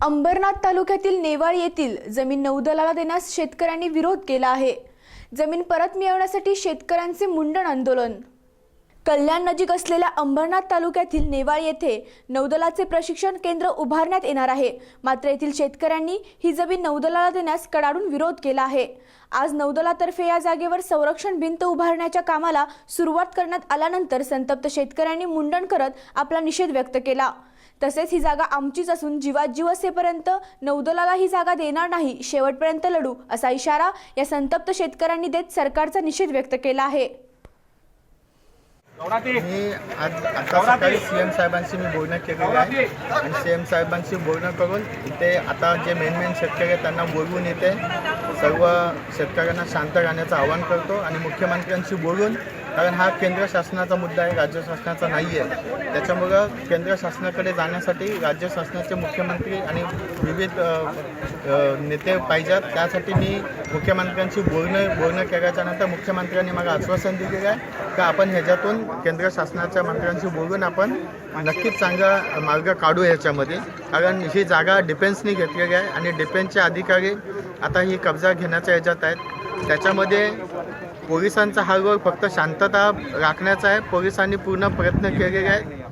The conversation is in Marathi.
अंबरनाथ तालुक्यातील नेवाळ येथील जमीन नौदलाला देण्यास शेतकऱ्यांनी विरोध केला आहे. जमीन परत मिळवण्यासाठी शेतकऱ्यांचे मुंडण आंदोलन कल्याण नजीक असलेल्या अंबरनाथ तालुक्यातील नेवाळ येथे नौदलाचे प्रशिक्षण केंद्र उभारण्यात येणार आहे. मात्र येथील शेतकऱ्यांनी ही जमीन नौदलाला देण्यास कडाडून विरोध केला आहे. आज नौदलातर्फे या जागेवर संरक्षण भिंत उभारण्याच्या कामाला सुरुवात करण्यात आल्यानंतर संतप्त शेतकऱ्यांनी मुंडण करत आपला निषेध व्यक्त केला. तसेच ही जागा आमचीच असून जीवात जीव असेपर्यंत नौदलाला ही जागा देणार नाही शेवटपर्यंत लढू असा इशारा या संतप्त शेतकऱ्यांनी देत सरकारचा निषेध व्यक्त केला आहे. मी आज आता सकाळी सी एम साहेबांशी मी बोलणं केलेलं आहे. आणि सी एम साहेबांशी बोलणं करून इथे आता जे मेन मेन शेतकरी आहेत त्यांना बोलवून इथे सर्व शेतकऱ्यांना शांत राहण्याचं आवाहन करतो आणि मुख्यमंत्र्यांशी बोलून कारण हा केंद्र शासनाचा मुद्दा आहे राज्य शासनाचा नाही आहे त्याच्यामुळं केंद्र शासनाकडे जाण्यासाठी राज्य शासनाचे मुख्यमंत्री आणि विविध नेते पाहिजेत. त्यासाठी मी मुख्यमंत्र्यांशी बोलणं बोलणं केल्याच्यानंतर मुख्यमंत्र्यांनी मला आश्वासन दिलेलं आहे का आपण ह्याच्यातून केंद्र शासनाच्या मंत्र्यांशी बोलून आपण नक्कीच चांगला मार्ग काढू ह्याच्यामध्ये. कारण ही जागा डिफेन्सनी घेतलेली आहे आणि डिफेन्सचे अधिकारी आता ही कब्जा घेण्याच्या ह्याच्यात आहेत. त्याच्यामध्ये पोलिसांचा हा रोल फक्त शांतता राखण्याचा आहे. पोलिसांनी पूर्ण प्रयत्न केलेले आहेत